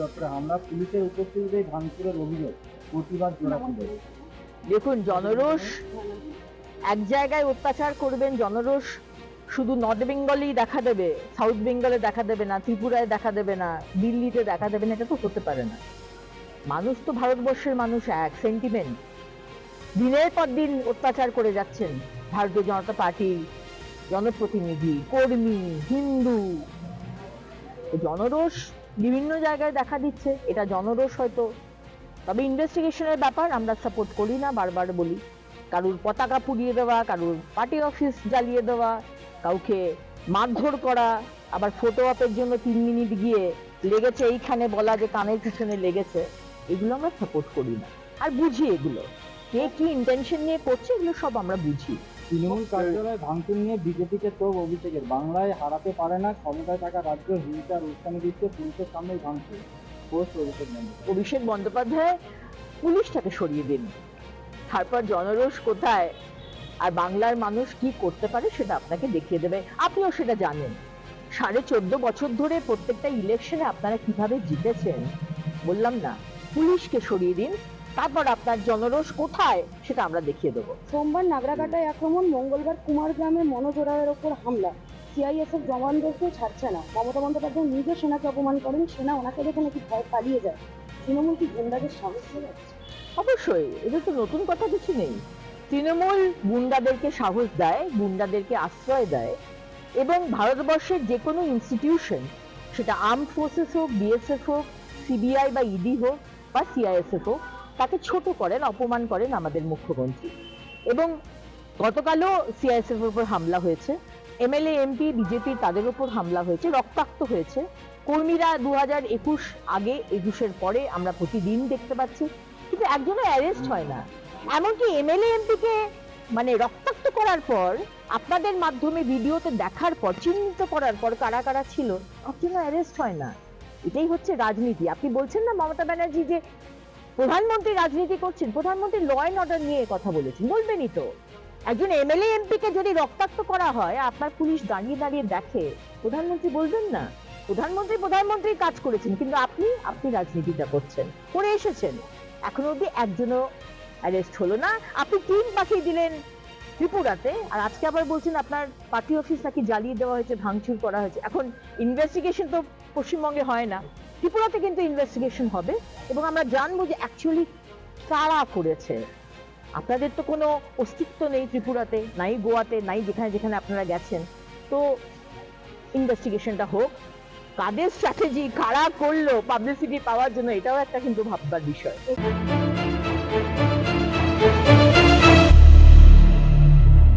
দপ্তরে হামলা পুলিশের উপস্থিতিতে ভাঙচুরের অভিযোগ, প্রতিবাদ জোড়াফুলে দেখুন, জনরোষ এক জায়গায় অত্যাচার করবেন জনরোষ, শুধু নর্থ বেঙ্গলেই দেখা দেবে, সাউথ বেঙ্গলে দেখা দেবে না, ত্রিপুরায় দেখা দেবে না, দিল্লিতে দেখা দেবে না, এটা তো হতে পারে না। মানুষ তো ভারতবর্ষের মানুষ এক সেন্টিমেন্ট দিনের পর দিন অত্যাচার করে যাচ্ছেন ভারতীয় জনতা পার্টি জনপ্রতিনিধি, কর্মী, হিন্দু। জনরোষ বিভিন্ন জায়গায় দেখা দিচ্ছে, এটা জনরোষ হয়তো। তবে ইনভেস্টিগেশনের ব্যাপার আমরা সাপোর্ট করি না, বারবার বলি। কারুর পতাকা পুড়িয়ে দেওয়া, কারুর পার্টি অফিস জ্বালিয়ে দেওয়া, কাউকে মারধর করা, আবার ফটো আপের জন্য তিন মিনিট গিয়ে লেগেছে এইখানে বলা যে কানের পিছনে লেগেছে, এগুলো আমরা সাপোর্ট করি না। আর বুঝি এগুলো। কে কি ইন্টেনশন নিয়ে করছে, এগুলো সব আমরা বুঝি। তৃণমূল কার্যালয় ভাঙচুর নিয়ে বিজেপিকে তোপ অভিষেকের। বাংলায় হারাতে পারে না, ক্ষমতায় থাকা রাজ্য হিংসার উস্কানি দিচ্ছে পুলিশের সামনেই ভাঙচুর, পোস্ট অভিষেক অভিষেক বন্দ্যোপাধ্যায়, পুলিশটাকে সরিয়ে দিন। তারপর জনরোষ কোথায়? আর বাংলার মানুষ কি করতে পারে সেটা আপনাকে দেখিয়ে দেবে। আপনিও সেটা জানেন। সাড়ে চোদ্দ বছর ধরে প্রত্যেকটা ইলেকশনে আপনারা কীভাবে জিতেছেন, বললাম না। পুলিশকে সরিয়ে দিন তারপর আপনার জনরোষ কোথায় সেটা আমরা দেখিয়ে দেবো। সোমবার নাগরাকাটায় আক্রমণ মঙ্গলবার কুমারগ্রামে মনোজোড়ার ওপর হামলা। সিআইএসএফ জওয়ানদেরকেও ছাড়ছে না। মমতা বন্দ্যোপাধ্যায় নিজে সেনাকে অপমান করেন সেনা ওনাকে দেখে নাকি ভয় পালিয়ে যায়। তৃণমূল কি গুন্ডাদের সাহস দিয়ে যাচ্ছে? অবশ্যই এটা তো নতুন কথা কিছু নেই। তৃণমূল গুন্ডাদেরকে সাহস দেয় গুন্ডাদেরকে আশ্রয় দেয় এবং ভারতবর্ষের যে কোনো ইনস্টিটিউশন সেটা আর্ম ফোর্সেস হোক বিএসএফ হোক সিবিআই বা ইডি হোক বা সিআইএসএফ হোক তাকে ছোট করেন, অপমান করেন আমাদের মুখ্যমন্ত্রী। এবং গতকালও সিআইএসএফ এর উপর হামলা হয়েছে। এমএলএ এমপি বিজেপি তাদের উপর হামলা হয়েছে, রক্তাক্ত হয়েছে। কর্মীরা দু হাজার একুশ আগে একুশের পরে আমরা প্রতিদিন দেখতে পাচ্ছি, কিন্তু একজনের অ্যারেস্ট হয় না। এমনকি এমএলএ এমপিকে মানে রক্তাক্ত করার পর, আপনাদের মাধ্যমে ভিডিওতে দেখার পর, চিহ্নিত করার পর কারা কারা ছিল একজনও অ্যারেস্ট হয় না। এটাই হচ্ছে রাজনীতি। আপনি বলছেন না মমতা ব্যানার্জি যে প্রধানমন্ত্রী রাজনীতি করছেন, প্রধানমন্ত্রী ল অ্যান্ড অর্ডার নিয়ে কথা বলেছেন, বলবেনই তো। একজন এমএলএ, এমপিকে যদি রক্তাক্ত করা হয়, আপনার পুলিশ দাঁড়িয়ে দাঁড়িয়ে দেখে, প্রধানমন্ত্রী বলবেন না? প্রধানমন্ত্রী প্রধানমন্ত্রী কাজ করেছেন, কিন্তু আপনি আপনি রাজনীতিটা করছেন, করে এসেছেন। এখনও অব্দি একজনও অ্যারেস্ট হলো না। আপনি টিম পাঠিয়ে দিলেন ত্রিপুরাতে, আর আজকে আবার বলছেন আপনার পার্টি অফিস নাকি জ্বালিয়ে দেওয়া হয়েছে, ভাঙচুর করা হয়েছে। এখন ইনভেস্টিগেশন তো পশ্চিমবঙ্গে হয় না। ত্রিপুরাতে কিন্তু ইনভেস্টিগেশন হবে এবং আমরা জানব যে অ্যাকচুয়ালি কারা করেছে। আপনাদের তো কোনো অস্তিত্ব নেই ত্রিপুরাতে, নাই গোয়াতে, নাই যেখানে যেখানে আপনারা গেছেন। তো ইনভেস্টিগেশনটা হোক, কাদের স্ট্র্যাটেজি কারা করল পাবলিসিটি পাওয়ার জন্য এটাও একটা কিন্তু ভাববার বিষয়।